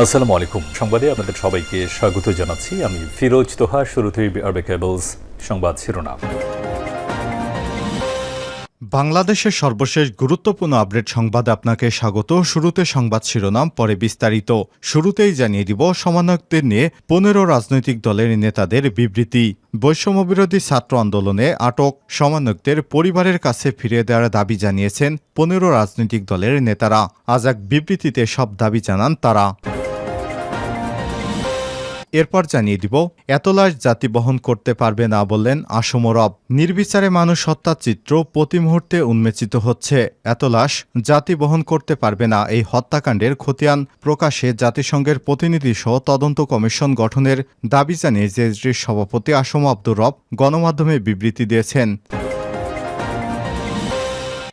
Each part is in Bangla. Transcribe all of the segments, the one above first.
আসসালামু আলাইকুম। সংবাদে আপনাদের সবাইকে স্বাগত জানাচ্ছি। আমি ফিরোজ তোহা, শুরুতেই আরবে কেবলস সংবাদ শিরোনাম। বাংলাদেশের সর্বশেষ গুরুত্বপূর্ণ আপডেট সংবাদে আপনাকে স্বাগত। শুরুতে সংবাদ শিরোনাম, পরে বিস্তারিত। শুরুতেই জানিয়ে দিব, সমন্বয়কদের নিয়ে পনেরো রাজনৈতিক দলের নেতাদের বিবৃতি। বৈষম্যবিরোধী ছাত্র আন্দোলনে আটক, সমন্বয়কদের পরিবারের কাছে ফিরিয়ে দেওয়ার দাবি জানিয়েছেন পনেরো রাজনৈতিক দলের নেতারা। আজ এক বিবৃতিতে সব দাবি জানান তারা। এরপর জানিয়ে দিব, এত লাশ জাতি বহন করতে পারবে না বললেন আসমরব নির্বিচারে মানুষ হত্যার চিত্র প্রতি মুহূর্তে উন্মেচিত হচ্ছে। এত লাশ জাতি বহন করতে পারবে না এই হত্যাকাণ্ডের খতিয়ান প্রকাশে জাতিসংঘের প্রতিনিধি সহ তদন্ত কমিশন গঠনের দাবি জানিয়ে জেএসডির সভাপতি আসম আব্দুর রব গণমাধ্যমে বিবৃতি দিয়েছেন।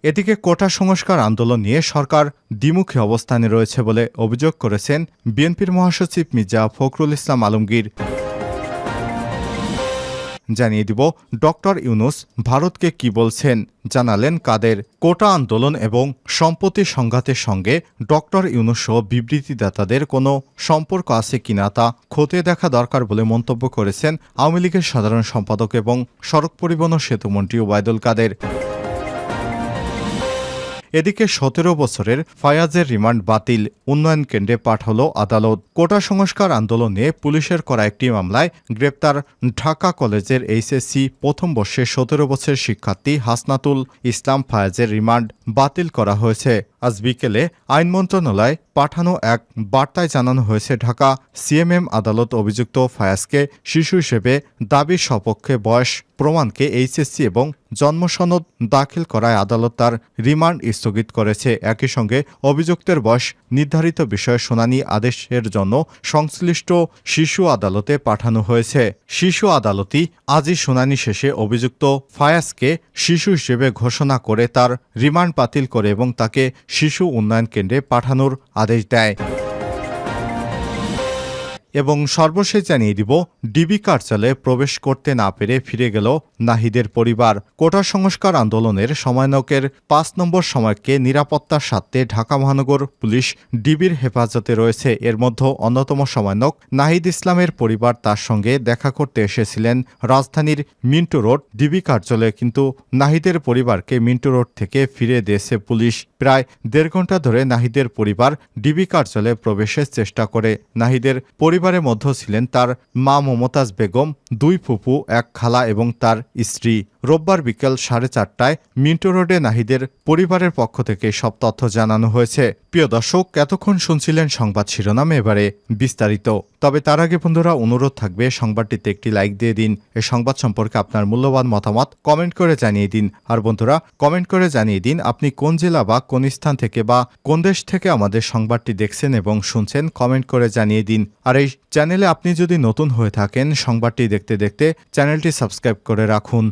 এদিকে কোটা সংস্কার আন্দোলন নিয়ে সরকার দ্বিমুখী অবস্থানে রয়েছে বলে অভিযোগ করেছেন বিএনপির মহাসচিব মির্জা ফখরুল ইসলাম আলমগীর। জানিয়ে দিব, ডক্টর ইউনুস ভারতকে কি বলছেন? জানালেন কাদের কোটা আন্দোলন এবং সম্পত্তি সংঘাতের সঙ্গে ডক্টর ইউনুস সহ বিবৃতিদাতাদের কোনো সম্পর্ক আছে কিনা তা খতিয়ে দেখা দরকার বলে মন্তব্য করেছেন আওয়ামী লীগের সাধারণ সম্পাদক এবং সড়ক পরিবহন ও সেতুমন্ত্রী ওবায়দুল কাদের। এদিকে সতেরো বছরের ফায়াজের রিমান্ড বাতিল। উন্নয়ন কেন্দ্রে পাঠালো আদালত। কোটা সংস্কার আন্দোলনে পুলিশের করা একটি মামলায় গ্রেপ্তার ঢাকা কলেজের এইচএসসি প্রথম বর্ষে সতেরো বছরের শিক্ষার্থী হাসনাতুল ইসলাম ফায়াজের রিমান্ড বাতিল করা হয়েছে। আজ বিকেলে আইন মন্ত্রণালয় পাঠানো এক বার্তায় জানানো হয়েছে, ঢাকা সিএমএম আদালত অভিযুক্ত ফায়াজকে শিশু হিসেবে দাবির সপক্ষে বয়স প্রমাণকে এইচএসসি এবং জন্মসনদ দাখিল করায় আদালত তার রিমান্ড স্থগিত করেছে। একই সঙ্গে অভিযুক্তের বয়স নির্ধারিত বিষয়ে শুনানি আদেশের জন্য সংশ্লিষ্ট শিশু আদালতে পাঠানো হয়েছে। শিশু আদালতই আজই শুনানি শেষে অভিযুক্ত ফায়াজকে শিশু হিসেবে ঘোষণা করে তার রিমান্ড বাতিল করে এবং তাকে শিশু উন্নয়ন কেন্দ্রে পাঠানোর আদেশ দেয়। এবং সর্বশেষ জানিয়ে দিব, ডিবি কার্যালয়ে প্রবেশ করতে না পেরে ফিরে গেল নাহিদের পরিবার। কোটা সংস্কার আন্দোলনের সমন্বয়কের পাঁচ নম্বর সময়কে নিরাপত্তার স্বার্থে ঢাকা মহানগর পুলিশ ডিবির হেফাজতে রয়েছে। এর মধ্যে অন্যতম সমন্বয়ক নাহিদ ইসলামের পরিবার তার সঙ্গে দেখা করতে এসেছিলেন রাজধানীর মিন্টু রোড। ডিবি কার্যালয়ে কিন্তু নাহিদের পরিবারকে মিন্টু রোড থেকে ফিরে দিয়েছে পুলিশ। প্রায় দেড় ঘণ্টা ধরে নাহিদের পরিবার ডিবি কার্যালয়ে প্রবেশের চেষ্টা করে। নাহিদের পরিবারের মধ্যে ছিলেন তার মা মমতাজ বেগম দুই ফুপু এক খালা এবং তার স্ত্রী রোববার বিকেল সাড়ে চারটায় মিন্টো রোডে নাহিদের পরিবারের পক্ষ থেকে সব তথ্য জানানো হয়েছে। প্রিয় দর্শক, এতক্ষণ শুনছিলেন সংবাদ শিরোনাম, এবারে বিস্তারিত। তবে তার আগে বন্ধুরা, অনুরোধ থাকবে, সংবাদটিতে একটি লাইক দিয়ে দিন। এই সংবাদ সম্পর্কে আপনার মূল্যবান মতামত কমেন্ট করে জানিয়ে দিন। আর বন্ধুরা, কমেন্ট করে জানিয়ে দিন আপনি কোন জেলা বা কোন স্থান থেকে বা কোন দেশ থেকে আমাদের সংবাদটি দেখছেন এবং শুনছেন, কমেন্ট করে জানিয়ে দিন। আর এই চ্যানেলে আপনি যদি নতুন হয়ে থাকেন, সংবাদটি দেখতে দেখতে চ্যানেলটি সাবস্ক্রাইব করে রাখুন।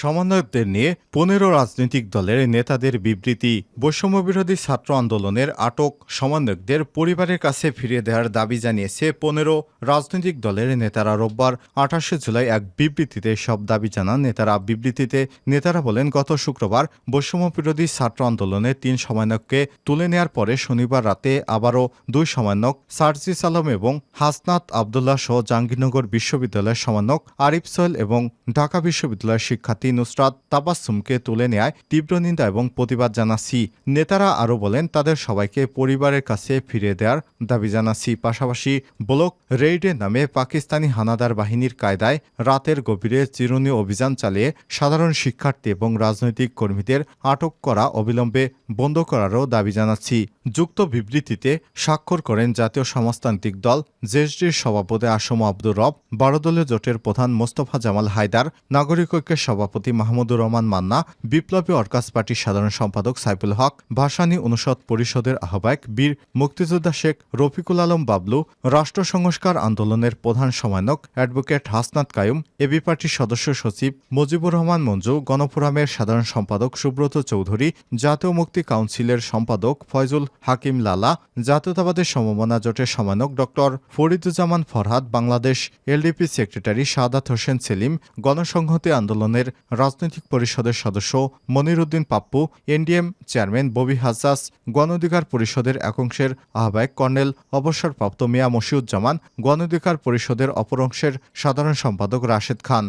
সমন্বয়কদের নিয়ে পনেরো রাজনৈতিক দলের নেতাদের বিবৃতি। বৈষম্যবিরোধী ছাত্র আন্দোলনের আটক সমন্বয়কদের পরিবারের কাছে ফিরিয়ে দেওয়ার দাবি জানিয়েছে পনেরো রাজনৈতিক দলের নেতারা রোববার আঠাশে জুলাই এক বিবৃতিতে সব দাবি জানান নেতারা। বিবৃতিতে নেতারা বলেন, গত শুক্রবার বৈষম্যবিরোধী ছাত্র আন্দোলনের তিন সমন্বয়ককে তুলে নেওয়ার পরে শনিবার রাতে আবারও দুই সমন্বয়ক সার্জিস আলম এবং হাসনাত আবদুল্লাহ সহ জাহাঙ্গীরনগর বিশ্ববিদ্যালয়ের সমন্বয়ক আরিফ সোহেল এবং ঢাকা বিশ্ববিদ্যালয়ের শিক্ষার্থী নুসরাত তাবাসুমকে তুলে নেয় তীব্র নিন্দা এবং প্রতিবাদ জানাচ্ছি। নেতারা আরও বলেন, তাদের সবাইকে পরিবারের কাছে ফিরিয়ে দেওয়ার দাবি জানাচ্ছি। পাশাপাশি ব্লক রেইডের নামে পাকিস্তানি হানাদার বাহিনীর কায়দায় রাতের গভীরে চিরুনি অভিযান চালিয়ে সাধারণ শিক্ষার্থী এবং রাজনৈতিক কর্মীদের আটক করা অবিলম্বে বন্ধ করারও দাবি জানাচ্ছি। যুক্ত বিবৃতিতে স্বাক্ষর করেন জাতীয় সমাজতান্ত্রিক দল জেএসডির সভাপতি আসম আব্দুর রব, বারো দলীয় জোটের প্রধান মোস্তফা জামাল হায়দার, নাগরিক ঐক্যের সভাপতি মাহমুদুর রহমান মান্না, বিপ্লবী অর্কাস পার্টির সাধারণ সম্পাদক সাইফুল হক ভাসানী অনুষদ পরিষদের আহ্বায়ক বীর মুক্তিযোদ্ধা শেখ রফিকুল আলম বাবলু, রাষ্ট্র সংস্কার আন্দোলনের প্রধান সমন্বয়ক অ্যাডভোকেট হাসনাত কায়ুম এবি পার্টির সদস্য সচিব মুজিবুর রহমান মঞ্জু, গণফোরামের সাধারণ সম্পাদক সুব্রত চৌধুরী, জাতীয় মুক্তি কাউন্সিলের সম্পাদক ফয়জুল হাকিম লালা, জাতীয়তাবাদের সমমনা জোটের সমন্বয়ক doctor Fariduzzaman Farhad, Bangladesh LDP secretary Sadat Hossain Selim, গণসংহতি আন্দোলনের রাজনৈতিক পরিষদের সদস্য মনিরুদ্দিন পাপ্পু, এনডিএম চেয়ারম্যান ববি হাজাস গণঅধিকার পরিষদের একাংশের আহ্বায়ক কর্নেল অবসরপ্রাপ্ত মিয়া মশিউজ্জামান, গণঅধিকার পরিষদের অপর অংশের সাধারণ সম্পাদক রাশেদ খান।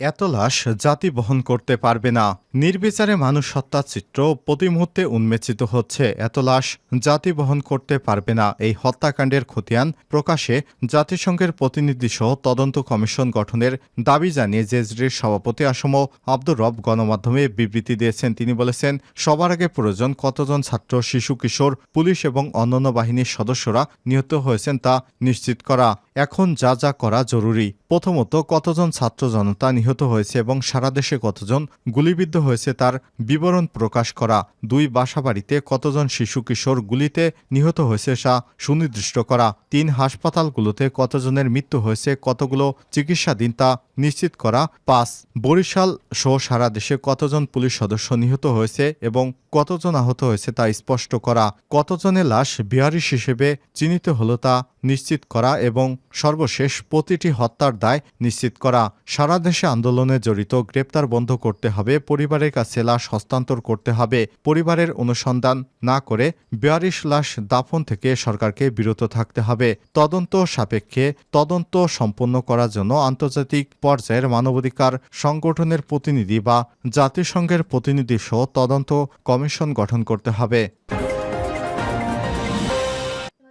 এত লাশ জাতি বহন করতে পারবে না। নির্বিচারে মানুষ হত্যার চিত্র প্রতি মুহূর্তে উন্মেচিত হচ্ছে। এত লাশ জাতি বহন করতে পারবে না। এই হত্যাকাণ্ডের খতিয়ান প্রকাশে জাতিসংঘের প্রতিনিধি সহ তদন্ত কমিশন গঠনের দাবি জানিয়ে জেজরির সভাপতি আসম আব্দুর রব গণমাধ্যমে বিবৃতি দিয়েছেন। তিনি বলেছেন, সবার আগে প্রয়োজন কতজন ছাত্র, শিশু, কিশোর, পুলিশ এবং অন্যান্য বাহিনীর সদস্যরা নিহত হয়েছেন তা নিশ্চিত করা। এখন যা যা করা জরুরি। প্রথমত, কতজন ছাত্র জনতা নিহত হয়েছে এবং সারা দেশে কতজন গুলিবিদ্ধ হয়েছে তার বিবরণ প্রকাশ করা। দুই বাসাবাড়িতে কতজন শিশু কিশোর গুলিতে নিহত হয়েছে তা সুনির্দিষ্ট করা। তিন হাসপাতালগুলোতে কতজনের মৃত্যু হয়েছে, কতগুলো চিকিৎসাধীন তা নিশ্চিত করা। পাঁচ, বরিশাল সহ সারা দেশে কতজন পুলিশ সদস্য নিহত হয়েছে এবং কতজন আহত হয়েছে তা স্পষ্ট করা। কতজনের লাশ বিহারিস হিসেবে চিহ্নিত হলো তা নিশ্চিত করা এবং সর্বশেষ প্রতিটি হত্যার দায় নিশ্চিত করা। সারা দেশে আন্দোলনে জড়িত গ্রেপ্তার বন্ধ করতে হবে, পরিবারের কাছে লাশ হস্তান্তর করতে হবে, পরিবারের অনুসন্ধান না করে বিয়ারিশ লাশ দাফন থেকে সরকারকে বিরত থাকতে হবে। তদন্ত সাপেক্ষে তদন্ত সম্পন্ন করার জন্য আন্তর্জাতিক পর্যায়ের মানবাধিকার সংগঠনের প্রতিনিধি বা জাতিসংঘের প্রতিনিধি সহ তদন্ত কমিশন গঠন করতে হবে।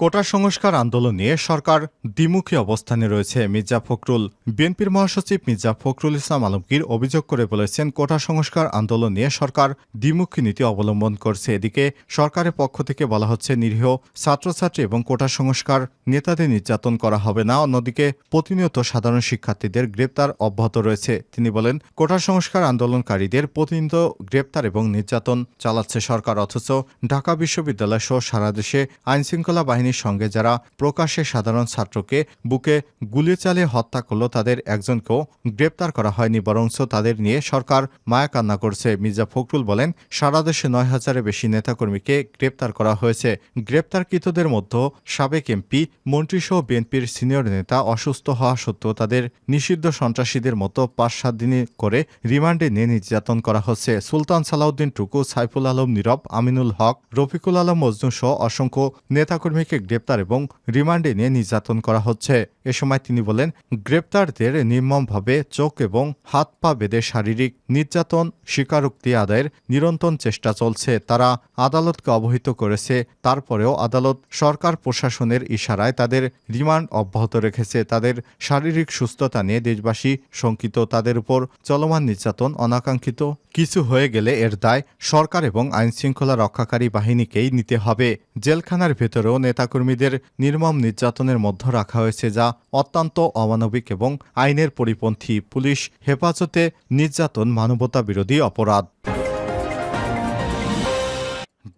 কোটা সংস্কার আন্দোলন নিয়ে সরকার দ্বিমুখী অবস্থানে রয়েছে। মির্জা ফখরুল, বিএনপির মহাসচিব মির্জা ফখরুল ইসলাম আলমগীর অভিযোগ করে বলেছেন, কোটা সংস্কার আন্দোলন নিয়ে সরকার দ্বিমুখী নীতি অবলম্বন করছে। এদিকে সরকারের পক্ষ থেকে বলা হচ্ছে, নিরীহ ছাত্রছাত্রী এবং কোটা সংস্কার নেতাদের নির্যাতন করা হবে না। অন্যদিকে প্রতিনিয়ত সাধারণ শিক্ষার্থীদের গ্রেপ্তার অব্যাহত রয়েছে। তিনি বলেন, কোটা সংস্কার আন্দোলনকারীদের প্রতিনিয়ত গ্রেপ্তার এবং নির্যাতন চালাচ্ছে সরকার, অথচ ঢাকা বিশ্ববিদ্যালয় সহ সারা দেশে আইনশৃঙ্খলা বাহিনীর সঙ্গে যারা প্রকাশ্যে সাধারণ ছাত্রকে বুকে গুলি চালিয়ে হত্যা করল, তাদের একজনকেও গ্রেপ্তার করা হয়নি, বরঞ্চ তাদের নিয়ে সরকার মায়া কান্না করছে। মির্জা ফখরুল বলেন, সারা দেশে নয় হাজারের বেশি নেতাকর্মীকে গ্রেপ্তার করা হয়েছে। গ্রেপ্তারকৃতদের মধ্যে সাবেক এমপি, মন্ত্রীসহ বিএনপির সিনিয়র নেতা অসুস্থ হওয়া সত্ত্বেও তাদের নিষিদ্ধ সন্ত্রাসীদের মতো পাঁচ সাত দিনে করে রিমান্ডে নিয়ে নির্যাতন করা হচ্ছে। সুলতান সালাউদ্দিন টুকু, সাইফুল আলম নীরব, আমিনুল হক, রফিকুল আলম মজনু সহ অসংখ্য নেতাকর্মীকে গ্রেপ্তার এবং রিমান্ডে নিয়ে নির্যাতন করা হচ্ছে। এ সময় তিনি বলেন, গ্রেপ্তারদের নির্মমভাবে চোখ এবং হাত পা বেঁধে শারীরিক নির্যাতন, স্বীকারোক্তি আদায়ের নিরন্তর চেষ্টা চলছে। তারা আদালতকে অবহিত করেছে। তারপরেও আদালত সরকার প্রশাসনের ইশারায় তাদের রিমান্ড অব্যাহত রেখেছে। তাদের শারীরিক সুস্থতা নিয়ে দেশবাসী শঙ্কিত। তাদের উপর চলমান নির্যাতন অনাকাঙ্ক্ষিত। কিছু হয়ে গেলে এর দায় সরকার এবং আইনশৃঙ্খলা রক্ষাকারী বাহিনীকেই নিতে হবে। জেলখানার ভেতরেও নেতাকর্মীদের নির্মম নির্যাতনের মধ্যে রাখা হয়েছে, যা অত্যন্ত অমানবিক এবং আইনের পরিপন্থী পুলিশ হেফাজতে নির্যাতন মানবতা বিরোধী অপরাধ।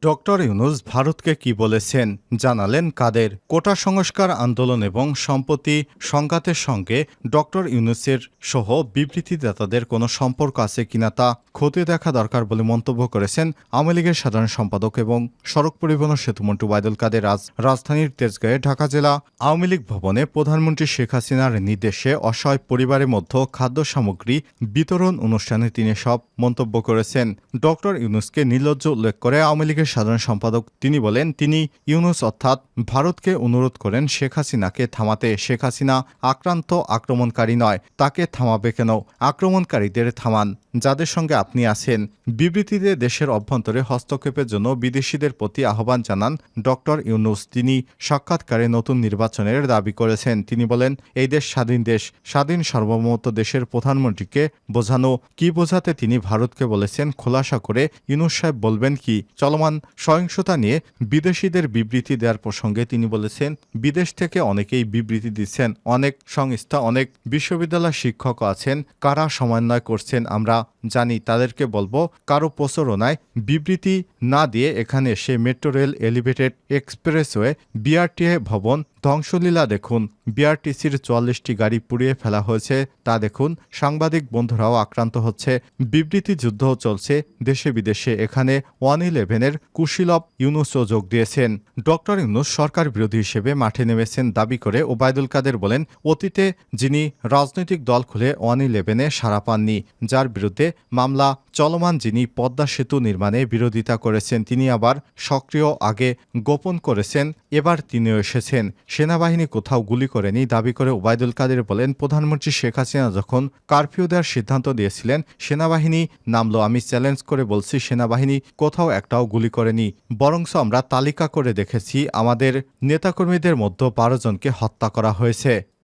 ডক্টর ইউনুস ভারতকে কি বলেছেন জানালেন কাদের। কোটা সংস্কার আন্দোলন এবং সম্পত্তি সংঘাতের সঙ্গে ডক্টর ইউনুসের সহ বিবৃতিদাতাদের কোনো সম্পর্ক আছে কিনা তা খতিয়ে দেখা দরকার বলে মন্তব্য করেছেন আওয়ামী লীগের সাধারণ সম্পাদক এবং সড়ক পরিবহন সেতুমন্ত্রী ওয়াইদুল কাদের। আজ রাজধানীর তেজগাঁয়ে ঢাকা জেলা আওয়ামী লীগ ভবনে প্রধানমন্ত্রী শেখ হাসিনার নির্দেশে অসহায় পরিবারের মধ্যে খাদ্য সামগ্রী বিতরণ অনুষ্ঠানে তিনি সব মন্তব্য করেছেন। ডক্টর ইউনুসকে নির্লজ্জ উল্লেখ করে আওয়ামী লীগের সাধারণ সম্পাদক তিনি বলেন, তিনি ইউনুস অর্থাৎ ভারতকে অনুরোধ করেন শেখ হাসিনাকে থামাতে। শেখ হাসিনা আক্রান্ত, আক্রমণকারী নয়, তাকে থামাবে কেন? আক্রমণকারীদের থামান। যাদের সঙ্গে আপনি আছেন। বিবৃতিতে দেশের অভ্যন্তরে হস্তক্ষেপের জন্য বিদেশিদের প্রতি আহ্বান জানান ডক্টর ইউনুস। তিনি সাক্ষাৎকারে নতুন নির্বাচনের দাবি করেছেন। তিনি বলেন, এই দেশ স্বাধীন দেশ। স্বাধীন সার্বভৌমত্ব দেশের প্রধানমন্ত্রীকে বোঝানো। কি বোঝাতে তিনি ভারতকে বলেছেন খোলাসা করে ইউনুস সাহেব বলবেন কি? চলমান সহিংসতা নিয়ে বিদেশিদের বিবৃতি দেওয়ার প্রসঙ্গে তিনি বলেছেন, বিদেশ থেকে অনেকেই বিবৃতি দিচ্ছেন। অনেক সংস্থা, অনেক বিশ্ববিদ্যালয় শিক্ষক আছেন। কারা সমন্বয় করছেন আমরা জানি তাদেরকে বলব, কারও প্রচারণায় বিবৃতি না দিয়ে এখানে এসে metro rail elevated expressway BRTA ভবন ধ্বংসলীলা দেখুন। বিআরটিসির চুয়াল্লিশটি গাড়ি পুড়িয়ে ফেলা হয়েছে, তা দেখুন। সাংবাদিক বন্ধুরাও আক্রান্ত হচ্ছে। বিবৃতি যুদ্ধও চলছে, দেশে বিদেশে। এখানে ওয়ান ইলেভেনের কুশীলভ ইউনুসও যোগ দিয়েছেন। ডক্টর ইউনুস সরকার বিরোধী হিসেবে মাঠে নেমেছেন দাবি করে ওবায়দুল কাদের বলেন, অতীতে যিনি রাজনৈতিক দল খুলে ওয়ান ইলেভেনে সাড়া পাননি, যার বিরুদ্ধে মামলা চলমান যিনি পদ্মা সেতু নির্মাণে বিরোধিতা করেছেন, তিনি আবার সক্রিয় আগে গোপন করেছেন, এবার তিনিও এসেছেন। সেনাবাহিনী কোথাও গুলি করেনি, দাবি করে ওবায়দুল কাদের বলেন, প্রধানমন্ত্রী শেখ হাসিনা যখন কারফিউ দেওয়ার সিদ্ধান্ত দিয়েছিলেন, সেনাবাহিনী নামলো, আমি চ্যালেঞ্জ করে বলছি, সেনাবাহিনী কোথাও একটাও গুলি করেনি বরংস আমরা তালিকা করে দেখেছি, আমাদের নেতাকর্মীদের মধ্যে বারো জনকে হত্যা করা হয়েছে।